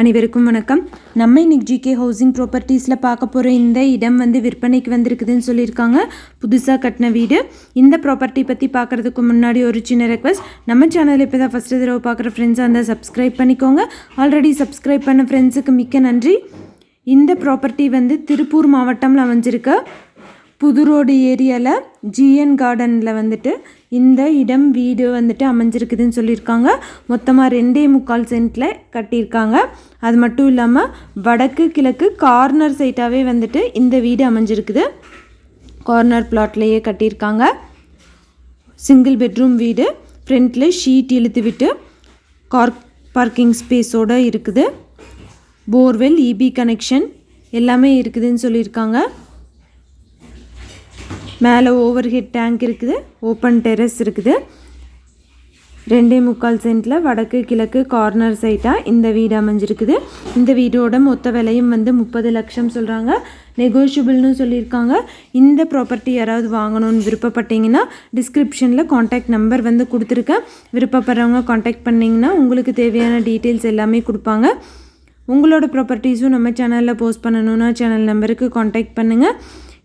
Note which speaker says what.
Speaker 1: அனைவருக்கும் வணக்கம். நம்ம இன்னைக்கு ஜிகே ஹவுசிங் ப்ராப்பர்ட்டிஸில் பார்க்க போகிற இந்த இடம் வந்து விற்பனைக்கு வந்திருக்குதுன்னு சொல்லியிருக்காங்க. புதுசாக கட்டின வீடு. இந்த ப்ராப்பர்ட்டி பற்றி பார்க்குறதுக்கு முன்னாடி ஒரு சின்ன ரெக்வஸ்ட் நம்ம சேனலில் இப்போ தான் ஃபஸ்ட்டு தடவை பார்க்குற ஃப்ரெண்ட்ஸாக இருந்தால் சப்ஸ்கிரைப் பண்ணிக்கோங்க. ஆல்ரெடி சப்ஸ்கிரைப் பண்ண ஃப்ரெண்ட்ஸுக்கு மிக்க நன்றி. இந்த ப்ராப்பர்ட்டி வந்து திருப்பூர் மாவட்டம்ல அமைஞ்சிருக்கு. புதுரோடு ஏரியாவில் ஜிஎன் கார்டனில் வந்துட்டு இந்த இடம் வீடு வந்துட்டு அமைஞ்சிருக்குதுன்னு சொல்லியிருக்காங்க. மொத்தமாக ரெண்டே முக்கால் சென்ட்டில் கட்டியிருக்காங்க. அது மட்டும் இல்லாமல் வடக்கு கிழக்கு கார்னர் சைட்டாகவே வந்துட்டு இந்த வீடு அமைஞ்சிருக்குது. கார்னர் பிளாட்லேயே கட்டியிருக்காங்க. சிங்கிள் பெட்ரூம் வீடு. ஃப்ரண்ட்டில் ஷீட் இழுத்து விட்டு கார் பார்க்கிங் ஸ்பேஸோடு இருக்குது. போர்வெல் இபி கனெக்ஷன் எல்லாமே இருக்குதுன்னு சொல்லியிருக்காங்க. மேலே ஓவர் ஹெட் டேங்க் இருக்குது. ஓப்பன் டெரஸ் இருக்குது. ரெண்டே முக்கால் சென்ட்டில் வடக்கு கிழக்கு கார்னர் சைட்டாக இந்த வீடு அமைஞ்சிருக்குது. இந்த வீடோட மொத்த விலையும் வந்து முப்பது லட்சம் சொல்கிறாங்க நெகோஷியபிள்னு சொல்லியிருக்காங்க. இந்த ப்ராப்பர்ட்டி யாராவது வாங்கணும்னு விருப்பப்பட்டீங்கன்னா டிஸ்கிரிப்ஷனில் காண்டாக்ட் நம்பர் வந்து கொடுத்துருக்கேன். விருப்பப்படுறவங்க காண்டாக்ட் பண்ணிங்கன்னா உங்களுக்கு தேவையான டீட்டெயில்ஸ் எல்லாமே கொடுப்பாங்க. உங்களோட ப்ராப்பர்ட்டிஸும் நம்ம சேனலில் போஸ்ட் பண்ணணுன்னா சேனல் நம்பருக்கு காண்டாக்ட் பண்ணுங்கள்